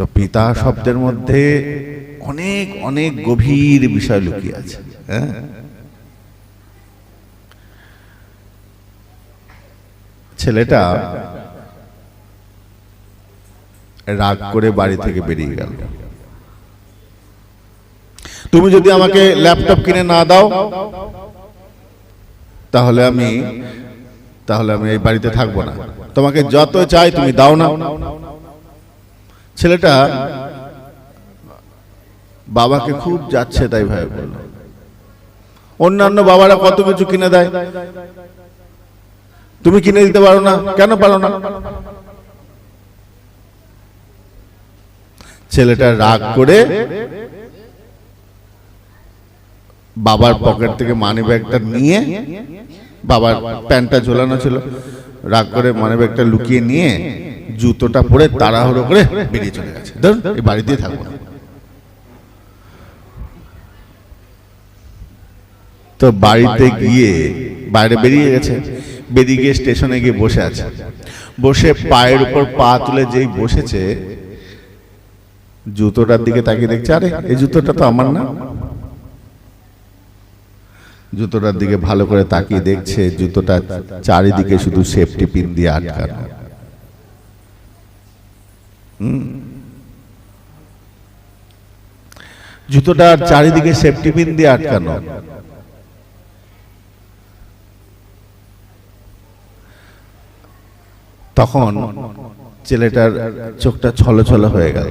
তো পিতা শব্দের মধ্যে অনেক অনেক গভীর বিষয় লুকিয়ে আছে হ্যাঁ? ছেলেটা রাগ করে বাড়ি থেকে বেরিয়ে গেল। তুমি যদি আমাকে ল্যাপটপ কিনে না দাও, তাহলে আমি তাহলে আমি এই বাড়িতে থাকব না। তোমাকে যত চাই তুমি দাও না। ছেলেটা বাবাকে খুব যাচ্ছে তাই ভাই বলল। অন্যান্য বাবারা কত কিছু কিনে দেয়? তুমি কিনে দিতে পারো না, কেন পারো না? ছেলেটা রাগ করে বাবার পকেট থেকে মানি ব্যাগটা নিয়ে বাবার প্যান্টটা ঝোলানো ছিল। রাগ করে মানি ব্যাগটা লুকিয়ে নিয়ে জুতোটা পরে তাড়াহুড়ো করে বেরিয়ে চলে গেছে। ধর এই বাড়িতেই থাকব না তো বাড়িতে গিয়ে বাইরে বেরিয়ে গেছে। বেরিয়ে গিয়ে স্টেশনে গিয়ে বসে আছে। বসে পায়ের উপর পা তুলে যেই বসেছে, জুতোটার দিকে তাকিয়ে দেখছে, আরে, এই জুতোটা তো আমার না। জুতোটার দিকে ভালো করে তাকিয়ে দেখছে, জুতোটা চারিদিকে শুধু সেফটি পিন দিয়ে আটকানো। হুম। জুতোটার চারিদিকে সেফটি পিন দিয়ে আটকানো। তখন ছেলেটার চোখটা ছলো ছলো হয়ে গেল।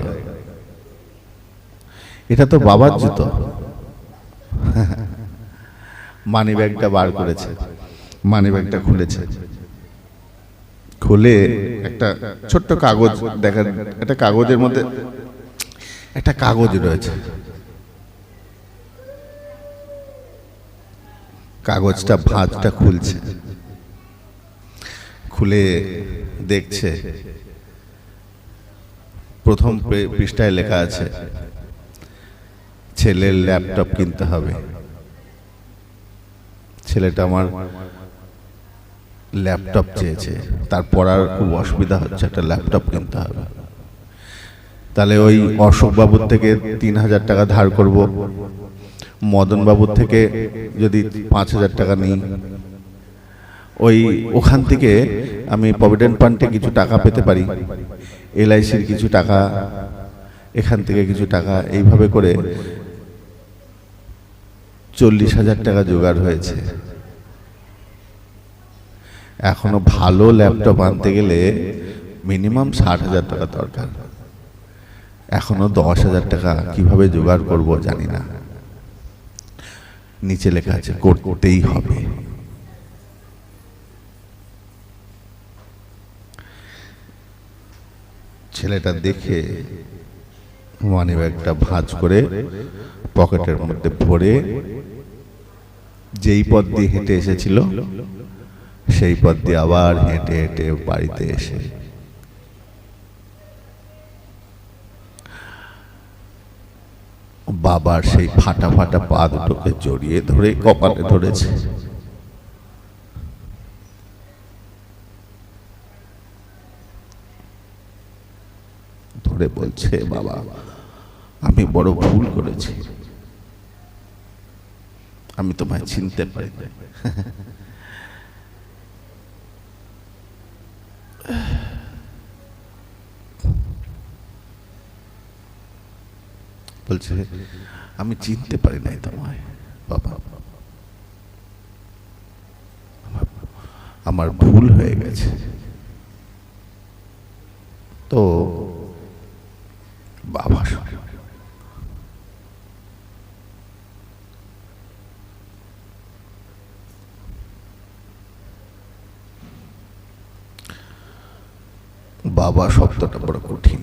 এটা তো বাবার জুতো। মানি ব্যাগটা বার করেছে। মানি ব্যাগটা খুলেছে। খুলে একটা ছোট্ট কাগজ দেখা একটা কাগজের মধ্যে একটা কাগজ রয়েছে। কাগজটা, ভাঁজটা খুলছে। খুলে দেখছে। প্রথম পৃষ্ঠায় লেখা আছে, ছেলের ল্যাপটপ কিনতে হবে। ছেলেটা আমার ল্যাপটপ চেয়েছে। তার পড়ার খুব অসুবিধা হচ্ছে, একটা ল্যাপটপ কিনতে হবে। তাহলে ওই অশোক বাবুর থেকে তিন হাজার টাকা ধার করব। মদন বাবুর থেকে যদি পাঁচ হাজার টাকা নিই। ওই ওখান থেকে আমি প্রভিডেন্ট ফান্ডে কিছু টাকা পেতে পারি। এলআইসির কিছু টাকা, এখান থেকে কিছু টাকা, এইভাবে করে চল্লিশ হাজার টাকা জোগাড় হয়েছে। এখনও ভালো ল্যাপটপ আনতে গেলে মিনিমাম ষাট হাজার টাকা দরকার। এখনও দশ হাজার টাকা কীভাবে জোগাড় করব জানি না। নিচে লেখা আছে, করতেই হবে। ছেলেটা দেখে মানি ব্যাগটা ভাঁজ করে পকেটের মধ্যে ভরে যেই পথ দিয়ে হেঁটে এসেছিল সেই পথ দিয়ে আবার হেঁটে হেঁটে বাড়িতে এসে। বাবার সেই ফাটা ফাটা পা দুটোকে জড়িয়ে ধরে কপালে ধরেছে। ধরে বলছে, বাবা, আমি বড় ভুল করেছি। আমি তোমায় চিনতে পারি বলছে আমি চিনতে পারি নাই তোমায় বাবা। আমার- ভুল হয়ে গেছে। তো বাবা শুনে বাবা শব্দটা বড় কঠিন।